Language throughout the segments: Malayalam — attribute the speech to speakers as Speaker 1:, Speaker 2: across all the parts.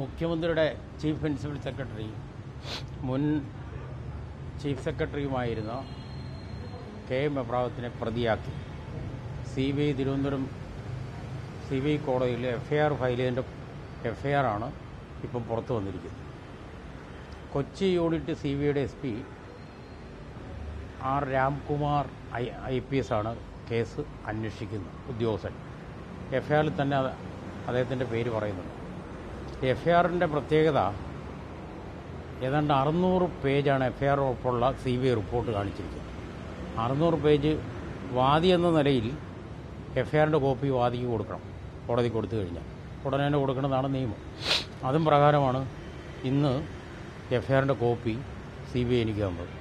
Speaker 1: മുഖ്യമന്ത്രിയുടെ ചീഫ് പ്രിൻസിപ്പൽ സെക്രട്ടറി മുൻ ചീഫ് സെക്രട്ടറിയുമായിരുന്ന കെ എം എബ്രാഹത്തിനെ പ്രതിയാക്കി. C B I Thiruvananthapuram C B I കോടതിയിൽ എഫ് ഐ ആർ ഫയൽ ചെയ്തതിന്റെ എഫ് ഐ ആർ ആണ് ഇപ്പം പുറത്തു വന്നിരിക്കുന്നത്. കൊച്ചി യൂണിറ്റ് സി ബി ഐയുടെ S P R Ramkumar I I P S ആണ് കേസ് അന്വേഷിക്കുന്നത് ഉദ്യോഗസ്ഥൻ. എഫ്ഐആറിൽ തന്നെ അദ്ദേഹത്തിന്റെ പേര് പറയുന്നുണ്ട്. എഫ് ഐ പ്രത്യേകത ഏതാണ്ട് അറുന്നൂറ് പേജാണ് F I R C B I report കാണിച്ചിരിക്കുന്നത്. അറുന്നൂറ് പേജ് വാദി എന്ന നിലയിൽ എഫ് ഐ കോപ്പി വാദിക്ക് കൊടുക്കണം. കോടതി കൊടുത്തു കഴിഞ്ഞാൽ. ഉടനെ തന്നെ കൊടുക്കണമെന്നാണ് നിയമം. അതും പ്രകാരമാണ് ഇന്ന് F I copy C B I എനിക്ക് തന്നത്.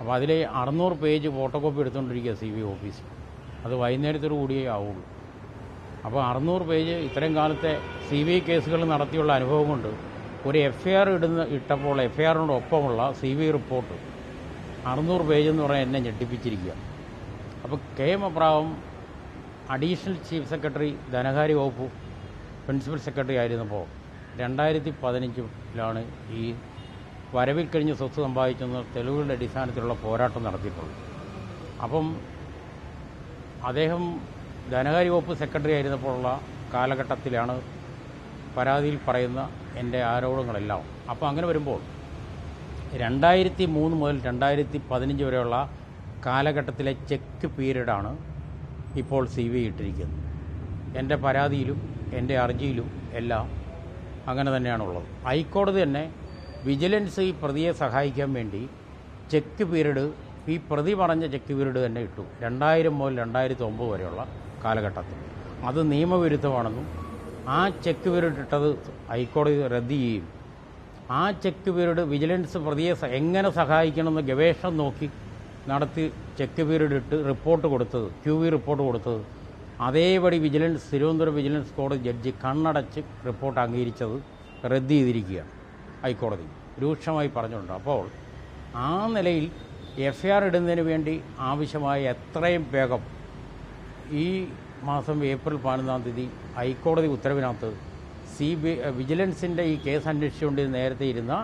Speaker 1: അപ്പോൾ അതിലെ അറുന്നൂറ് പേജ് ഫോട്ടോ കോപ്പി എടുത്തുകൊണ്ടിരിക്കുക സി ബി ഐ ഓഫീസിൽ. അത് വൈകുന്നേരത്തോടു കൂടിയേ ആവുള്ളൂ. അപ്പോൾ അറുന്നൂറ് പേജ് ഇത്രയും കാലത്തെ സി ബി ഐ കേസുകൾ നടത്തിയുള്ള അനുഭവം കൊണ്ട് ഒരു എഫ് ഐ ആർ ഇടുന്ന ഇട്ടപ്പോൾ എഫ് ഐ ആറിനോട് ഒപ്പമുള്ള സി ബി ഐ റിപ്പോർട്ട്. അറുന്നൂറ് പേജ് എന്ന് പറഞ്ഞാൽ എന്നെ ഞെട്ടിപ്പിച്ചിരിക്കുക. അപ്പോൾ K M Abraham additional chief secretary ധനകാര്യ വകുപ്പ് പ്രിൻസിപ്പൽ സെക്രട്ടറി ആയിരുന്നപ്പോൾ രണ്ടായിരത്തി പതിനഞ്ചിലാണ് ഈ വരവിൽ കഴിഞ്ഞ് സ്വത്ത് സമ്പാദിച്ചെന്ന് തെളിവുകളുടെ അടിസ്ഥാനത്തിലുള്ള പോരാട്ടം നടത്തിയിട്ടുള്ളത്. അപ്പം അദ്ദേഹം ധനകാര്യ വകുപ്പ് സെക്രട്ടറി ആയിരുന്നപ്പോഴുള്ള കാലഘട്ടത്തിലാണ് പരാതിയിൽ പറയുന്ന എന്റെ ആരോപണങ്ങളെല്ലാം. അപ്പോൾ അങ്ങനെ വരുമ്പോൾ രണ്ടായിരത്തി മൂന്ന് മുതൽ രണ്ടായിരത്തി പതിനഞ്ച് വരെയുള്ള കാലഘട്ടത്തിലെ ചെക്ക് പീരീഡാണ് ഇപ്പോൾ സി ബി ഇട്ടിരിക്കുന്നത്. എന്റെ പരാതിയിലും എന്റെ അർജിയിലും എല്ലാം അങ്ങനെ തന്നെയാണുള്ളത്. ഹൈക്കോടതി തന്നെ വിജിലൻസ് ഈ പ്രതിയെ സഹായിക്കാൻ വേണ്ടി ചെക്ക് പീരീഡ് ഈ പ്രതി പറഞ്ഞ ചെക്ക് പീരീഡ് തന്നെ ഇട്ടു. രണ്ടായിരം മുതൽ രണ്ടായിരത്തി ഒമ്പത് വരെയുള്ള കാലഘട്ടത്തിൽ. അത് നിയമവിരുദ്ധമാണെന്നും ആ ചെക്ക് പീരീഡ് ഇട്ടത് ഹൈക്കോടതി റദ്ദ് ചെയ്യുകയും ആ ചെക്ക് പീരീഡ് വിജിലൻസ് പ്രതിയെ എങ്ങനെ സഹായിക്കണമെന്ന് ഗവേഷണം നോക്കി നടത്തി ചെക്ക് പീരീഡ് ഇട്ട് റിപ്പോർട്ട് കൊടുത്തത് ക്യു വി റിപ്പോർട്ട് കൊടുത്തത് അതേപടി വിജിലൻസ് തിരുവനന്തപുരം വിജിലൻസ് കോടതി ജഡ്ജി കണ്ണടച്ച് റിപ്പോർട്ട് അംഗീകരിച്ചത് റദ്ദ് ചെയ്തിരിക്കുകയാണ് ഹൈക്കോടതി. രൂക്ഷമായി പറഞ്ഞിട്ടുണ്ട്. അപ്പോൾ ആ നിലയിൽ എഫ് ആർ ഇടുന്നതിന് വേണ്ടി ആവശ്യമായ എത്രയും വേഗം ഈ മാസം ഏപ്രിൽ പതിനൊന്നാം തീയതി ഹൈക്കോടതി ഉത്തരവിനകത്ത് സി ബി വിജിലൻസിന്റെ ഈ കേസ് അന്വേഷിച്ചുകൊണ്ട് നേരത്തെ ഇരുന്ന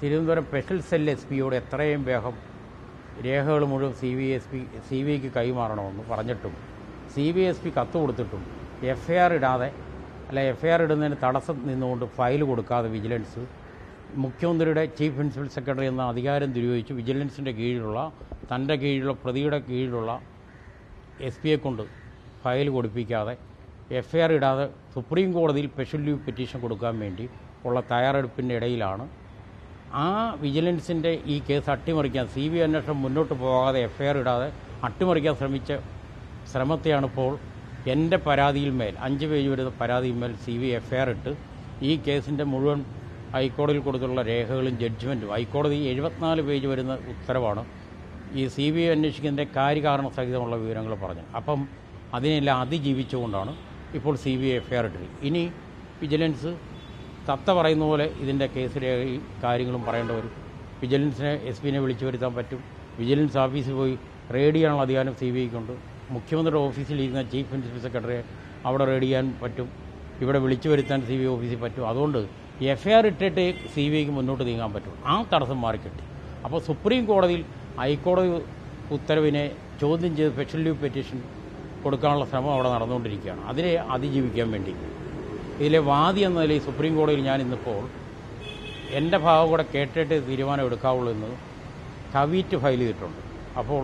Speaker 1: തിരുവനന്തപുരം സ്പെഷ്യൽ സെൽ എസ് പിയോട് എത്രയും വേഗം രേഖകൾ മുഴുവൻ C B S P C B ഐക്ക് കൈമാറണമെന്ന് പറഞ്ഞിട്ടും സി ബി എസ് പി കത്ത് കൊടുത്തിട്ടും എഫ് ഐ ആർ ഇടാതെ അല്ല എഫ് ഐ ആർ ഇടുന്നതിന് തടസ്സം നിന്നുകൊണ്ട് ഫയൽ കൊടുക്കാതെ വിജിലൻസ് മുഖ്യമന്ത്രിയുടെ ചീഫ് പ്രിൻസിപ്പൽ സെക്രട്ടറി എന്ന അധികാരം ദുരുപയോഗിച്ച് വിജിലൻസിന്റെ കീഴിലുള്ള തന്റെ കീഴിലുള്ള പ്രതിയുടെ കീഴിലുള്ള എസ് പിയെ കൊണ്ട് ഫയൽ കൊടുപ്പിക്കാതെ എഫ് ഐ ആർ ഇടാതെ സുപ്രീം കോടതിയിൽ സ്പെഷ്യൽ ലീവ് പെറ്റീഷൻ കൊടുക്കാൻ വേണ്ടി ഉള്ള തയ്യാറെടുപ്പിന്റെ ഇടയിലാണ് ആ വിജിലൻസിന്റെ ഈ കേസ് അട്ടിമറിക്കാൻ സി ബി അന്വേഷണം മുന്നോട്ട് പോകാതെ എഫ് ഐ ആർ ഇടാതെ അട്ടിമറിക്കാൻ ശ്രമിച്ച ശ്രമത്തെയാണ് ഇപ്പോൾ എന്റെ പരാതിയിൽ മേൽ അഞ്ച് പേജ് വരുന്ന പരാതിയിൽ മേൽ C B F I R ഇട്ട് ഈ കേസിന്റെ മുഴുവൻ ഹൈക്കോടതിയിൽ കൊടുത്തുള്ള രേഖകളും ജഡ്ജ്മെന്റും ഹൈക്കോടതി എഴുപത്തിനാല് പേജ് വരുന്ന ഉത്തരവാണ് ഈ സി ബി ഐ അന്വേഷിക്കുന്നതിന്റെ കാര്യകാരണ സഹിതമുള്ള വിവരങ്ങൾ പറഞ്ഞു. അപ്പം അതിനെല്ലാം അതിജീവിച്ചുകൊണ്ടാണ് ഇപ്പോൾ സി ബി ഐ എഫ്ഐആർ ഇട്ടത്. ഇനി വിജിലൻസ് തത്ത പറയുന്ന പോലെ ഇതിന്റെ കേസിലെ കാര്യങ്ങളും പറയേണ്ട വരും. വിജിലൻസിനെ എസ് പിനെ വിളിച്ചു വരുത്താൻ പറ്റും. വിജിലൻസ് ഓഫീസിൽ പോയി റെയ്ഡ് ചെയ്യാനുള്ള അധികാരം സി ബി ഐക്കുണ്ട്. മുഖ്യമന്ത്രിയുടെ ഓഫീസിലിരിക്കുന്ന ചീഫ് പ്രിൻസിപ്പൽ സെക്രട്ടറിയെ അവിടെ റെയ്ഡ് ചെയ്യാൻ പറ്റും. ഇവിടെ വിളിച്ചു വരുത്താൻ സി ബി ഐ ഓഫീസിൽ പറ്റും. അതുകൊണ്ട് എഫ്ഐആർ ഇട്ടിട്ട് സി ബി ഐക്ക് മുന്നോട്ട് നീങ്ങാൻ പറ്റും ആ തടസ്സം മാറിക്കിട്ടി. അപ്പോൾ സുപ്രീം കോടതിയിൽ ഹൈക്കോടതി ഉത്തരവിനെ ചോദ്യം ചെയ്ത് സ്പെഷ്യൽ ലീവ് പെറ്റീഷൻ കൊടുക്കാനുള്ള ശ്രമം അവിടെ നടന്നുകൊണ്ടിരിക്കുകയാണ്. അതിനെ അതിജീവിക്കാൻ വേണ്ടി. ഇതിലെ വാദി എന്ന നിലയിൽ സുപ്രീം കോടതിയിൽ ഞാൻ ഇന്നിപ്പോൾ എന്റെ ഭാഗം കൂടെ കേട്ടിട്ട് തീരുമാനം എടുക്കാവുള്ളൂ എന്ന് കവീറ്റ് ഫയൽ ചെയ്തിട്ടുണ്ട്. അപ്പോൾ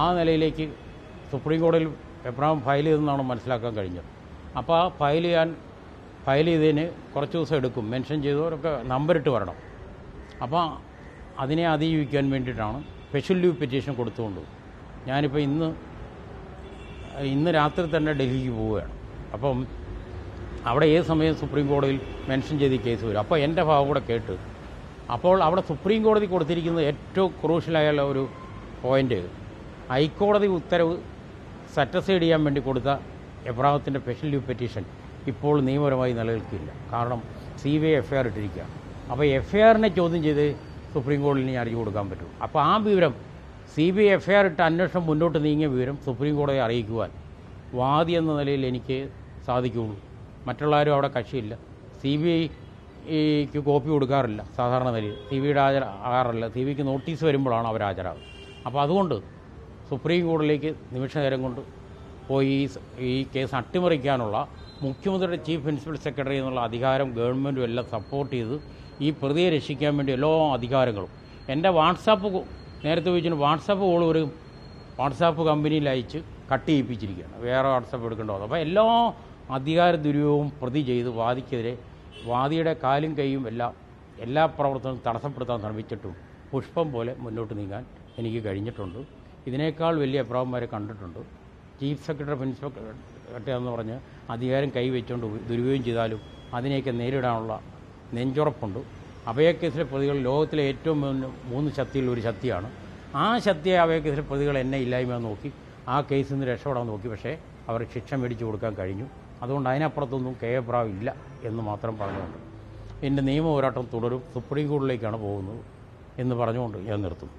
Speaker 1: ആ നിലയിലേക്ക് സുപ്രീം കോടതിയിൽ എബ്രാം ഫയൽ ചെയ്തെന്നാണ് മനസ്സിലാക്കാൻ കഴിഞ്ഞത്. അപ്പോൾ ആ ഫയൽ ചെയ്യാൻ ഫയൽ ചെയ്തതിന് കുറച്ച് ദിവസം എടുക്കും. മെൻഷൻ ചെയ്തവരൊക്കെ നമ്പറിട്ട് വരണം. അപ്പോൾ അതിനെ അതിജീവിക്കാൻ വേണ്ടിയിട്ടാണ് സ്പെഷ്യൽ ലീവ് പെറ്റീഷൻ കൊടുത്തുകൊണ്ട് ഞാനിപ്പോൾ ഇന്ന് ഇന്ന് രാത്രി തന്നെ ഡൽഹിക്ക് പോവുകയാണ്. അപ്പം അവിടെ ഏത് സമയം സുപ്രീം കോടതിയിൽ മെൻഷൻ ചെയ്ത് കേസ് വരും? അപ്പോൾ എന്റെ ഭാഗം കൂടെ കേട്ട് അപ്പോൾ അവിടെ സുപ്രീം കോടതി കൊടുത്തിരിക്കുന്നത് ഏറ്റവും ക്രൂഷ്യലായ ഒരു പോയിന്റ് ഹൈക്കോടതി ഉത്തരവ് സാറ്റിസ്ഫൈഡ് ചെയ്യാൻ വേണ്ടി കൊടുത്ത എബ്രാഹത്തിന്റെ സ്പെഷ്യൽ ലീവ് പെറ്റീഷൻ ഇപ്പോൾ നിയമപരമായി നിലനിൽക്കില്ല. കാരണം C B I F I R ഇട്ടിരിക്കുക അപ്പോൾ എഫ് ഐ ആറിനെ ചോദ്യം ചെയ്ത് സുപ്രീം കോടതിയിൽ ഞാൻ അറിയിച്ചു കൊടുക്കാൻ പറ്റും. അപ്പോൾ ആ വിവരം C B I F I R ഇട്ട് അന്വേഷണം മുന്നോട്ട് നീങ്ങിയ വിവരം സുപ്രീം കോടതിയെ അറിയിക്കുവാൻ വാദി എന്ന നിലയിൽ എനിക്ക് സാധിക്കുകയുള്ളൂ മറ്റുള്ളവരും അവിടെ കക്ഷിയില്ല. സി ബി ഐക്ക് കോപ്പി കൊടുക്കാറില്ല സാധാരണ നിലയിൽ. സി ബിയുടെ ഹാജർ ആകാറില്ല. സി ബിക്ക് നോട്ടീസ് വരുമ്പോഴാണ് അവർ ഹാജരാകുന്നത് അപ്പോൾ അതുകൊണ്ട് സുപ്രീം കോടതിയിലേക്ക് നിമിഷ നേരം കൊണ്ട് പോയി ഈ കേസ് അട്ടിമറിക്കാനുള്ള മുഖ്യമന്ത്രിയുടെ ചീഫ് പ്രിൻസിപ്പൽ സെക്രട്ടറി എന്നുള്ള അധികാരം ഗവൺമെന്റും എല്ലാം സപ്പോർട്ട് ചെയ്ത് ഈ പ്രതിയെ രക്ഷിക്കാൻ വേണ്ടി എല്ലാ അധികാരങ്ങളും. എന്റെ വാട്സാപ്പ് നേരത്തെ ചോദിച്ചു വാട്സാപ്പ് കോൾ ഒരു വാട്സാപ്പ് കമ്പനിയിൽ അയച്ച് കട്ട് ചെയ്യിപ്പിച്ചിരിക്കുകയാണ്. വേറെ വാട്സാപ്പ് എടുക്കേണ്ട വന്നു. അപ്പോൾ എല്ലാ അധികാര ദുരുപയോഗവും പ്രതി ചെയ്ത് വാദിക്കെതിരെ വാദിയുടെ കാലും കൈയും എല്ലാം എല്ലാ പ്രവർത്തനവും തടസ്സപ്പെടുത്താൻ ശ്രമിച്ചിട്ടും പുഷ്പം പോലെ മുന്നോട്ട് നീങ്ങാൻ എനിക്ക് കഴിഞ്ഞിട്ടുണ്ട്. ഇതിനേക്കാൾ വലിയ അഭിപ്രായന്മാരെ കണ്ടിട്ടുണ്ട്. ചീഫ് സെക്രട്ടറി പ്രിൻസിപ്പൽ എന്ന് പറഞ്ഞ് അധികാരം കൈവച്ചുകൊണ്ട് ദുരുപയോഗം ചെയ്താലും അതിനെയൊക്കെ നേരിടാനുള്ള നെഞ്ചുറപ്പുണ്ട്. അഭയക്കേസിലെ പ്രതികൾ ലോകത്തിലെ ഏറ്റവും മൂന്ന് ശക്തിയുള്ള ഒരു ശക്തിയാണ്. ആ ശക്തിയെ അഭയക്കേസിലെ പ്രതികൾ എന്നെ ഇല്ലായ്മ നോക്കി ആ കേസിൽ നിന്ന് രക്ഷപ്പെടാൻ നോക്കി. പക്ഷേ അവർ ശിക്ഷ മേടിച്ചു കൊടുക്കാൻ കഴിഞ്ഞു. അതുകൊണ്ട് അതിനപ്പുറത്തൊന്നും കെ എ ഇല്ല എന്ന് മാത്രം പറഞ്ഞുകൊണ്ട് എന്റെ നിയമ പോരാട്ടം തുടരും. സുപ്രീം കോടതിയിലേക്കാണ് പോകുന്നത് എന്ന് പറഞ്ഞുകൊണ്ട് ഞാൻ നിർത്തുന്നു.